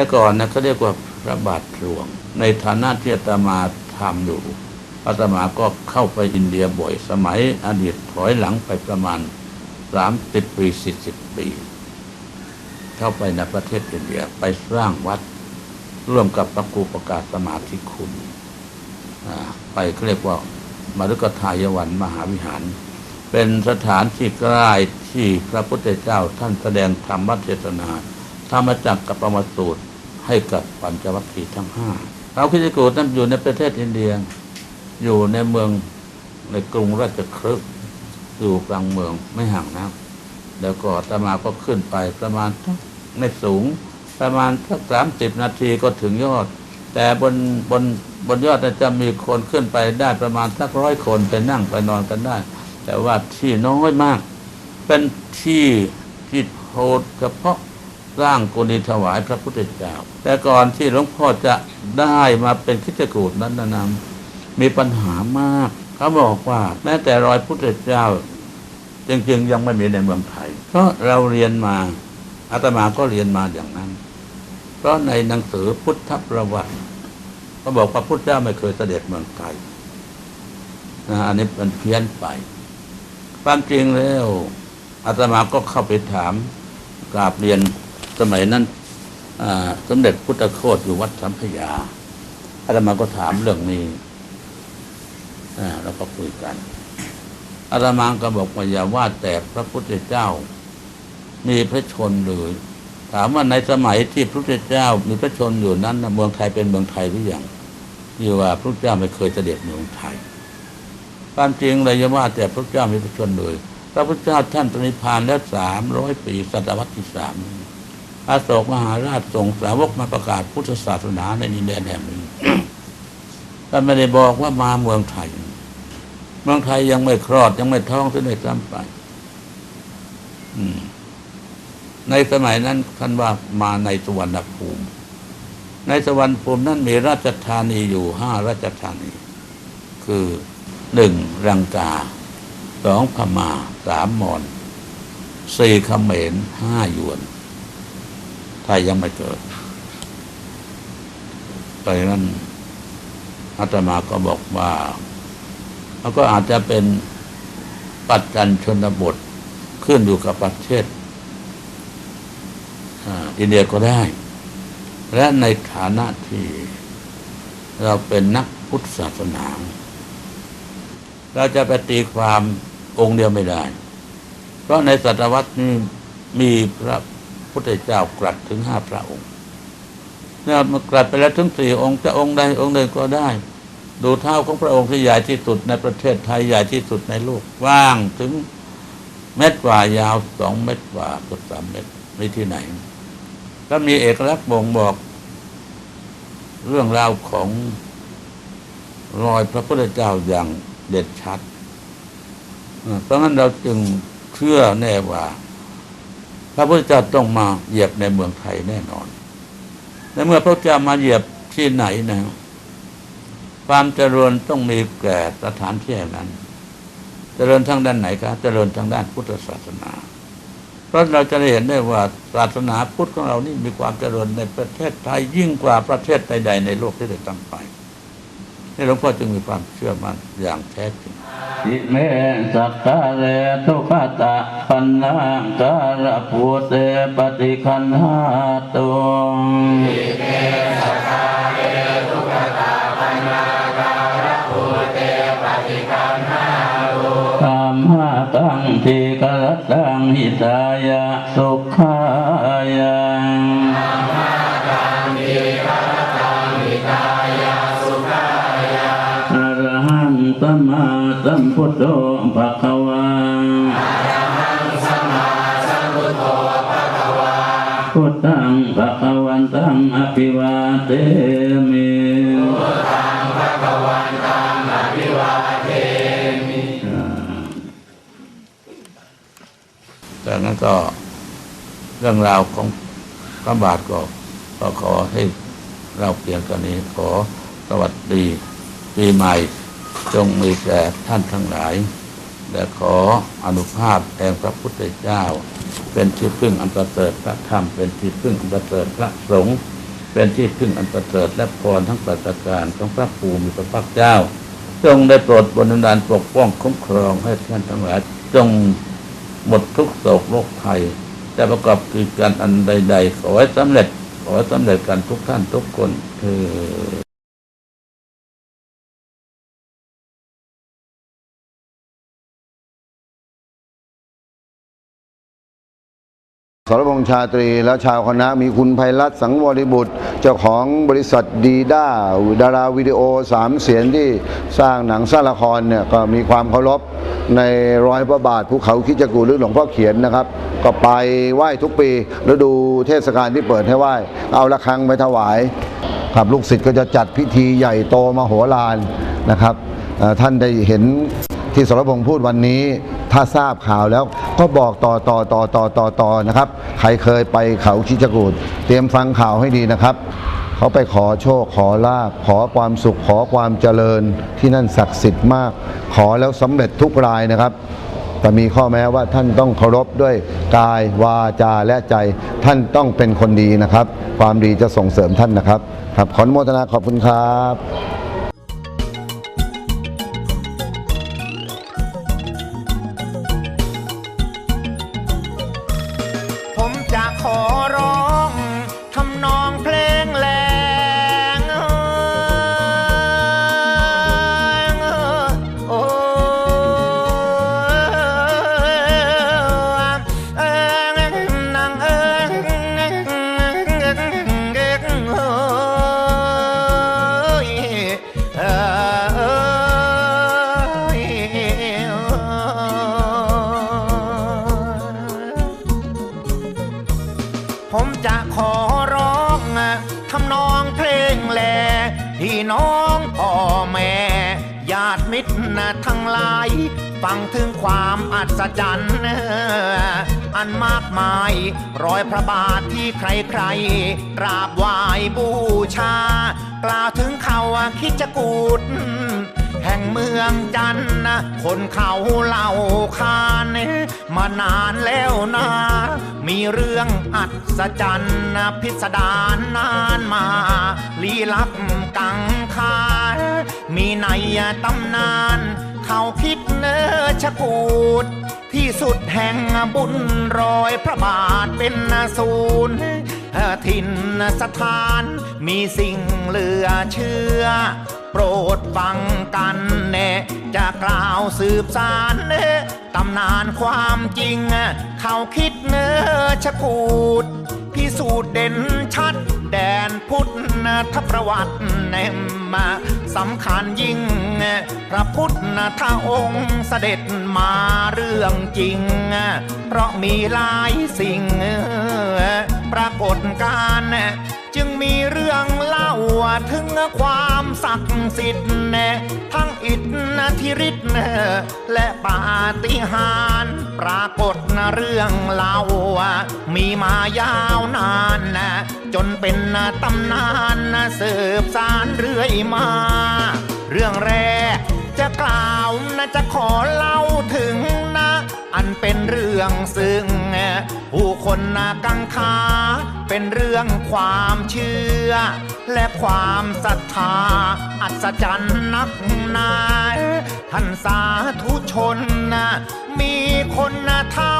แต่ก่อนนะเขาเรียกว่าพระบาทหลวง ในฐานะที่อาตมาทำอยู่อาตมาก็เข้าไปอินเดียบ่อยสมัยอดีตถอยหลังไปประมาณสามสิบปีสี่สิบปี เข้าไปในประเทศอินเดียไปสร้างวัด ร่วมกับพระครูประกาศสมาธิคุณไปเขาเรียกว่ามารุกทายวันมหาวิหาร เป็นสถานที่ใกล้ที่พระพุทธเจ้าท่านแสดงธรรมเทศนาธรรมจักรกับปรมาสูตร ให้กับปัญจวัคคีย์ทั้งห้าพระพิจิกูนั้นอยู่ในประเทศอินเดีย อยู่ในเมืองในกรุงราชคฤห์อยู่กลางเมืองไม่ห่างนักแล้วก็อาตมาก็ขึ้นไปประมาณไม่สูง ประมาณสักสามสิบนาทีก็ถึงยอด แต่บนบนบนยอดจะมีคนขึ้นไปได้ประมาณสักร้อยคนไปนั่งไปนอนกันได้ แต่ว่าที่น้อยมาก เป็นที่ที่โทษเฉพาะ สร้างกุฏิถวายพระพุทธเจ้า แต่ก่อนที่หลวงพ่อจะได้มาเป็นคิจกูฏนั้นนะนำมีปัญหามาก เขาบอกว่าแม้แต่รอยพุทธเจ้าจริงๆยังไม่มีในเมืองไทย เพราะเราเรียนมาอาตมาก็เรียนมาอย่างนั้น เพราะในหนังสือพุทธประวัติเขาบอกว่าพุทธเจ้าไม่เคยเสด็จเมืองไทยนะอันนี้มันเพี้ยนไปความจริงแล้วอาตมาก็เข้าไปถามกราบเรียน สมัยนั้นสมเด็จพุทธโคตอยู่วัดสัมพยาอาตมาก็ถามเรื่องนี้แล้วก็คุยกันอาตมาก็บอกว่าอย่าว่าแต่พระพุทธเจ้า มีพระชนเลยถามว่าในสมัยที่พระพุทธเจ้ามีพระชนอยู่นั้นเมืองไทยเป็นเมืองไทยหรือยังที่ว่าพระพุทธเจ้าไม่เคยเสด็จเมืองไทยความจริงเลยอย่าว่าแต่พระเจ้ามีพระชนเลย พระพุทธเจ้าท่านปรินิพพานแล้วสามร้อยปีศตวรรษที่สาม อาโศกมหาราชส่งสาวกมาประกาศพุทธศาสนาในดินแดนแห่งนี้ท่านไม่ได้บอกว่ามาเมืองไทย เมืองไทยยังไม่คลอดยังไม่ท้องซะด้วยซ้ำไปในสมัยนั้นท่านว่ามาในสวรรณภูมิ ในสวรรณภูมินั้นมีราชธานีอยู่ห้าราชธานี คือหนึ่งรังกาสองพม่าสามมอญสี่เขมรห้ายวน ไทยยังไม่เกิดไปนั้นอาตมาก็บอกว่าแล้วก็อาจจะเป็นปัจจันชนบทขึ้นอยู่กับประเทศอินเดียก็ได้ และในฐานะที่เราเป็นนักพุทธศาสนา เราจะไปตีความองค์เดียวไม่ได้ เพราะในศตวรรษนี้มีพระ พุทธเจ้ากรัดถึงห้าพระองค์เนี่ยมากรัดไปแล้วถึงสี่องค์จะองค์ใดองค์หนึ่งก็ได้ ดูเท้าของพระองค์ที่ใหญ่ที่สุดในประเทศไทยใหญ่ที่สุดในโลกกว้างถึงเม็ดกว่ายาวสองเม็ดกว่ากือบสามเม็ดไม่ที่ไหน ก็มีเอกลักษณ์บ่งบอก เรื่องราวของรอยพระพุทธเจ้าอย่างเด็ดชัด เพราะงั้นเราจึงเชื่อแน่ว่า ระพุทธเจ้าต้องมาเหยียบในเมืองไทยแน่นอนในเมื่อพระเจ้ามาเหยียบที่ไหนนะความเจริญต้องมีแก่สถานที่นั้น เจริญทางด้านไหนครับเจริญทางด้านพุทธศาสนา เพราะเราจะได้เห็นได้ว่าศาสนาพุทธของเรานี่มีความเจริญในประเทศไทยยิ่งกว่าประเทศใดๆในโลกที่ได้ตั้งไป นี่หลวงพ่อจึงมีความเชื่อมั่นอย่างแท้จริงอิเมสักกะเลทุกขตะปันนางการะภูเตปฏิคันหาตุธรรมะตังทีกรตังหิตายะสุ โพุทโธภะคะวาพุทธังภะคะวันตังอภิวาเทมิพุทธังภะคะวันตังอภิวาเทมิจากนั้นก็เรื่องราวของพระบาทก็ก็ขอให้เราเพียงตอนนี้ขอสวัสดีปีใหม่ จงมีแก่ท่านทั้งหลาย และขออนุภาพแห่งพระพุทธเจ้า เป็นที่พึ่งอันประเสริฐพระธรรม เป็นที่พึ่งอันประเสริฐพระสงฆ์เป็นที่พึ่งอันประเสริฐและพรทั้งประการของพระภูมิพระภาคเจ้า จงได้โปรดบนดาลปกป้องคุ้มครองให้ท่านทั้งหลาย จงหมดทุกโศกโรคภัยจะประกอบกิจการอันใดๆขอให้สำเร็จขอให้สำเร็จกันทุกท่านทุกคนเธอ สรพงษ์ชาตรีและชาวคณะมีคุณไพรัตน์สังวริบุตร เจ้าของบริษัทดีด้าดาราวิดีโอสามเสียงที่สร้างหนังสร้างละครเนี่ยก็มีความเคารพในรอยพระบาทภูเขาคิจกูหรือหลวงพ่อเขียนนะครับ ก็ไปไหว้ทุกปีแล้วดูเทศกาลที่เปิดให้ไหว้ เอาละครังไปถวายครับลูกศิษย์ก็จะจัดพิธีใหญ่โตมโหฬารนะครับท่านได้เห็นที่สรพงษ์พูดวันนี้ ถ้าทราบข่าวแล้วก็บอกต่อต่อต่อต่อต่อต่อนะครับ ใครเคยไปเขาชิจกูดเตรียมฟังข่าวให้ดีนะครับ เขาไปขอโชคขอลาบขอความสุขขอความเจริญที่นั่นศักดิ์สิทธิ์มาก ขอแล้วสำเร็จทุกรายนะครับแต่มีข้อแม้ว่าท่านต้องเคารพด้วยกายวาจาและใจท่านต้องเป็นคนดีนะครับ ความดีจะส่งเสริมท่านนะครับ ครับขออนุโมทนาขอบคุณครับ ศจรรย์อันมากมายรอยพระบาทที่ใครๆกราบไหว้บูชา กล่าวถึงเขาคิดจะกูดแห่งเมืองจันทน์นะคนเขาเล่าขานมานานแล้วนะ มีเรื่องอัศจรรย์นะพิสดารนานมา ลี้ลับกังคามีในตำนาน เขาคิด ชะกูดที่สุดแห่งบุญรอยพระบาทเป็นศูนย์ถิ่นสถานมีสิ่งเหลือเชื่อ โปรดฟังกันแน่จะกล่าวสืบสารเนตำนานความจริง เขาคิดเนอชะกูด สูจน์เด่นชัด แดนพุทธทประวัติเนมมาสำคัญยิ่ง พระพุทธองค์เสด็จมาเรื่องจริง เพราะมีหลายสิ่ง ปรากฏการณ์จึงมีเรื่อง เล่าถึงความศักดิ์สิทธิ์ทั้งอิทธิฤทธิ์และปาฏิหาริย์ปรากฏเรื่องเล่ามีมายาวนานจนเป็นตำนานสืบสารเรื่อยมา เรื่องแรกจะกล่าวนะจะขอเล่าถึง อันเป็นเรื่องซึ่ง ผู้คนนะกังขาเป็นเรื่องความเชื่อ และความศรัทธา อัศจรรย์นักหนาท่านสาธุชนนะมีคนนะเท่า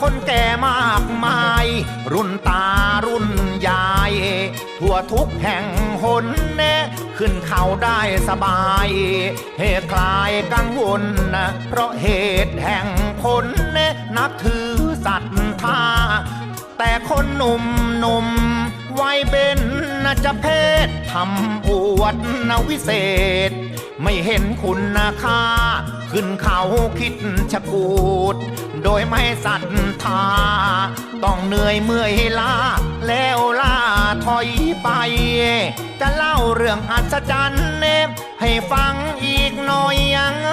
คนแก่มากมาย รุ่นตารุ่นยาย ทั่วทุกแห่งหนแน่ขึ้นเขาได้สบาย เหตุคลายกังวลนะเพราะเหตุแห่ง คนแน่นับถือศรัทธา แต่คนหนุ่มหนุ่มวัยเบนนจะเพศทำอวดนวิเศษ ไม่เห็นคุณค่า ขึ้นเขาคิดชะกูด โดยไม่ศรัทธา ต้องเหนื่อยเมื่อยล้า แล้วล่าถอยไป จะเล่าเรื่องอัศจรรย์เนมให้ฟังอีกหน่อยยังเอ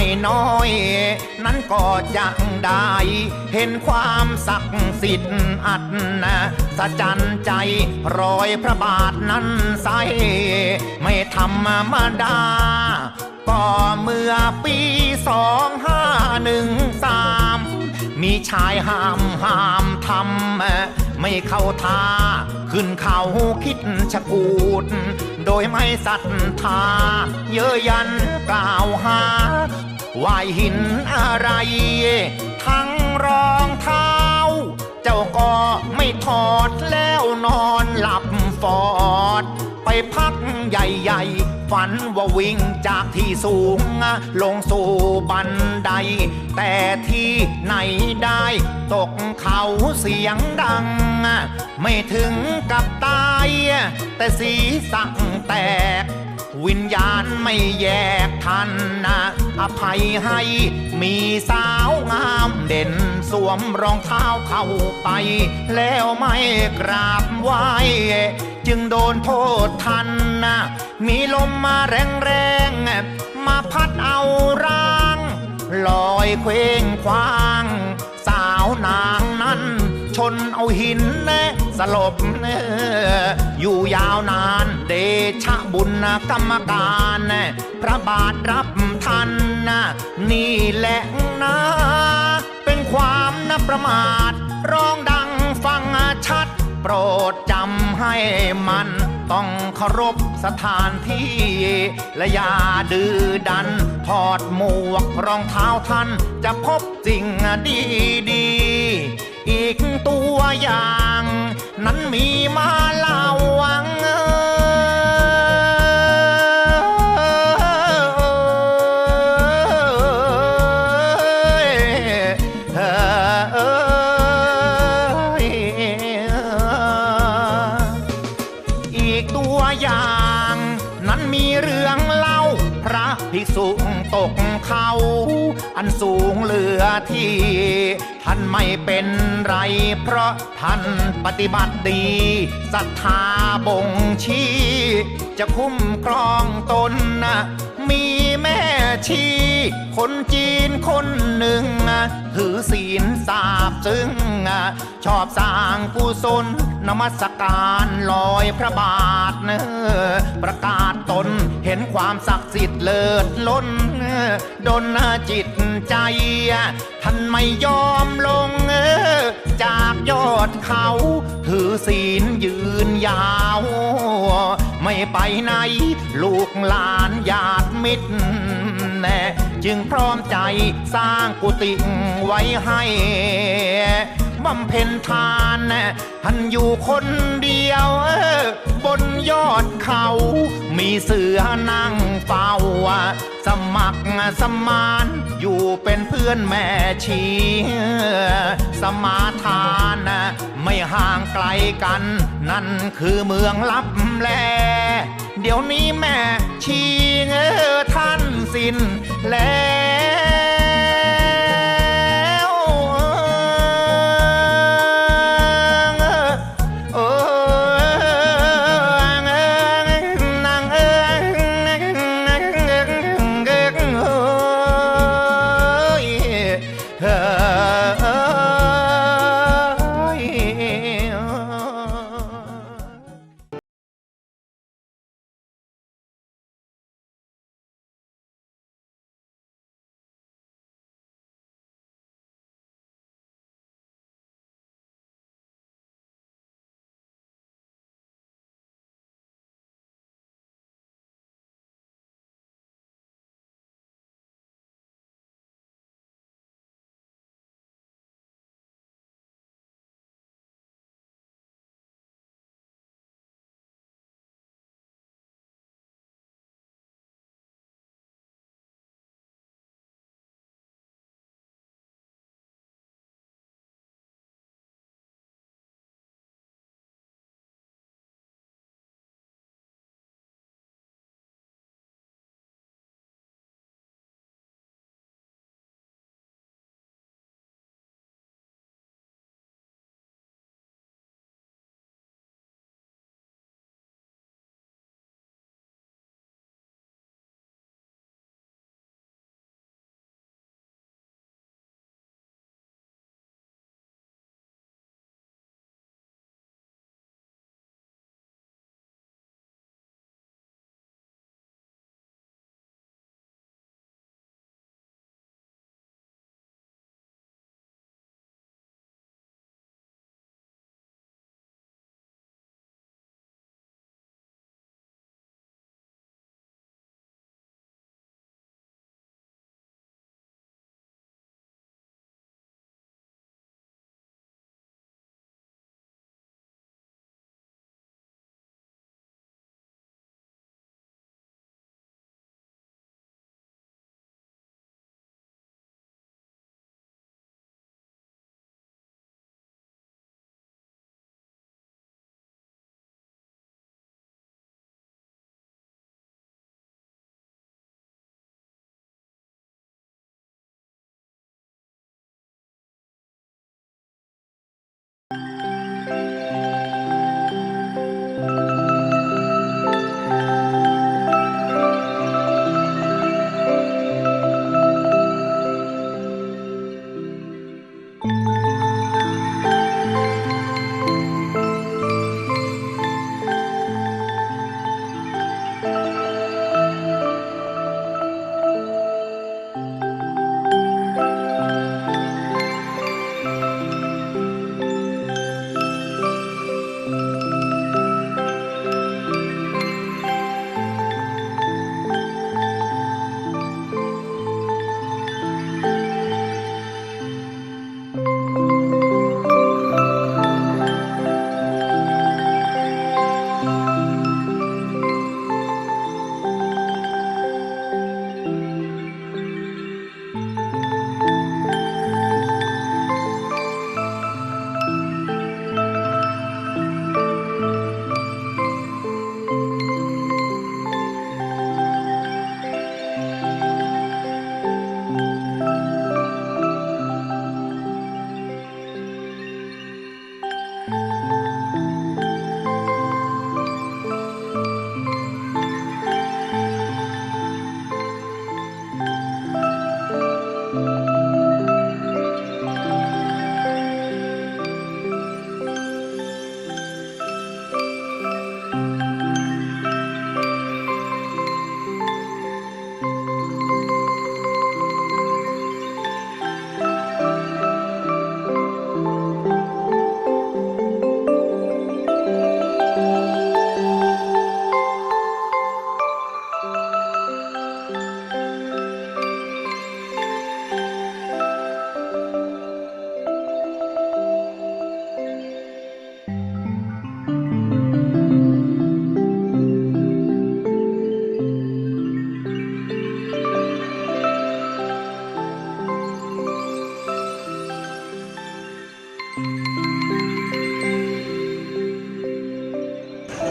ไม่น้อย นั้นก็ยังได้ เห็นความศักดิ์สิทธิ์อัดนะสะจันใจรอยพระบาทนั้นใส ไม่ธรรมดา ก็เมื่อปีสองห้าหนึ่งสามมีชายห้ามห้ามทำ ไม่เข้าท่า ขึ้นเขาคิดชะกูด โดยไม่ศรัทธา เยอะยันกล่าวหาวายหินอะไร ทั้งรองเท้า เจ้าก็ไม่ถอดแล้วนอนหลับฟอด ไปพักใหญ่ๆ ฝันว่าวิ่งจากที่สูง ลงสู่บัน ไดแต่ที่ไหนได้ ตกเขาเสียงดัง ไม่ถึงกับตาย แต่สีสักแตก วิญญาณไม่แยกทันนะอภัยให้มีสาวงามเด่นสวมรองเท้าเข้าไป แล้วไม่กราบไหวจึงโดนโทษทันนะมีลมมาแรงๆมาพัดเอาร่าง ลอยเคว้งคว้าง สาวนางนั้น ชนเอาหินแนะสลบเอ่ออยู่ยาวนานเดชะบุญกรรมการนะพระบาทรับทันนะนี่แหละนะ เป็นความนับประมาท ร้องดังฟังชัด โปรดจำให้มัน ต้องเคารพสถานที่ และอย่าดื้อดัน ถอดหมวกรองเท้าท่าน จะพบสิ่งดีดี อีกตัวอย่าง นั้นมีมา เขา อันสูงเหลือที่ ท่านไม่เป็นไร เพราะท่านปฏิบัติดีศรัทธาบ่งชี้ จะคุ้มครองตนนะมีแม่ชี คนจีนคนหนึ่ง ถือศีลสาบซึ่ง ชอบสร้างกุศลนมัสการลอยพระบาทเนอประกาศ ห็นความศักดิ์สิทธิ์เลิศล้นดนจิตใจ ท่านไม่ยอมลง จากยอดเขา ถือศีลยืนยาว ไม่ไปไหน ลูกหลานญาติมิตรแน่จึงพร้อมใจสร้างกุฏิไว้ให้ บำเพ็ญทานท่านอยู่คนเดียวบนยอดเขา มีเสือนั่งเฝ้า สมัครสมานอยู่เป็นเพื่อนแม่ชี สมาทานไม่ห่างไกลกัน นั่นคือเมืองลับแล เดี๋ยวนี้แม่ชีเออท่านสิ้นแล้ว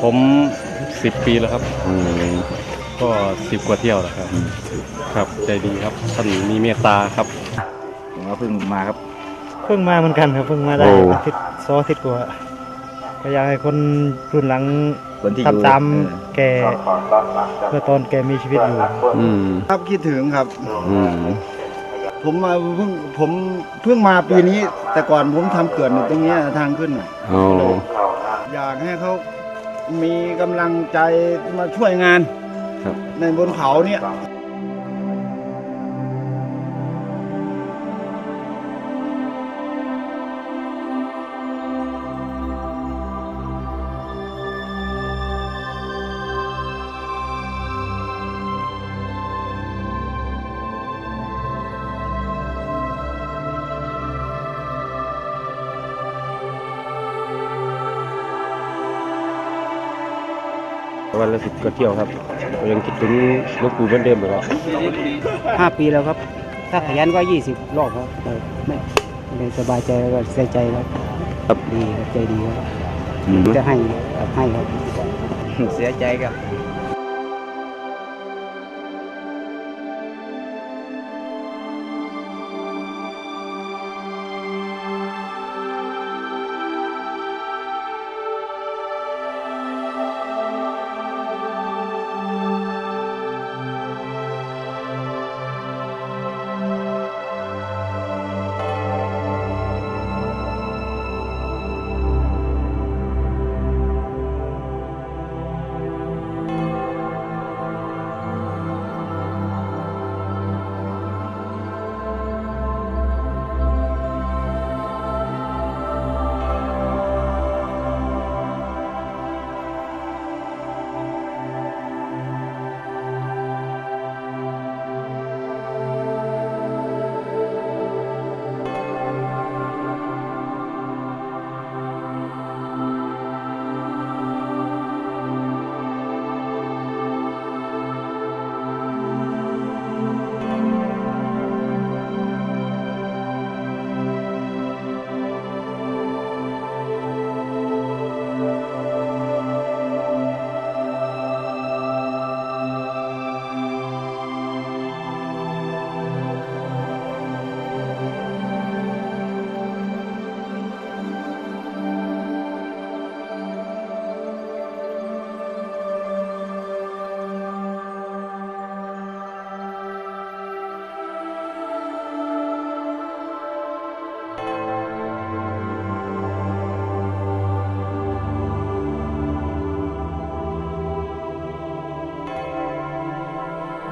ผมสิบปีแล้วครับ ก็สิบกว่าเที่ยวแล้วครับ ครับใจดีครับท่านมีเมตตาครับผมก็เพิ่งมาครับ เพิ่งมาเหมือนกันครับ เพิ่งมาได้โอ้อาทิตย์สองอาทิตย์กว่า ก็อยากให้คนรุ่นหลังคนที่อยู่ ทำตามเออแกเมื่อตอนแกมีชีวิตอยู่ อืมครับคิดถึงครับ อืมผมมาเพิ่งผมเพิ่งมาปีนี้ แต่ก่อนผมทำเขื่อนอยู่ตรงเนี้ยทางขึ้นน่ะอ๋ออยากให้เขามีกำลังใจมาช่วยงาน ครับ ในบนเขาเนี่ย สิบกว่าเที่ยวครับยังคิดถึงหลูกปู่เหมือนเดิมเลยครับห้าปีแล้วครับ ถ้าขยันก็ยี่สิบรอบครับเออไม่ไม่สบายใจแล้วก็เสียใจครับดีครับใจดีครับอืมจะให้ครับให้ครับ เสียใจกับ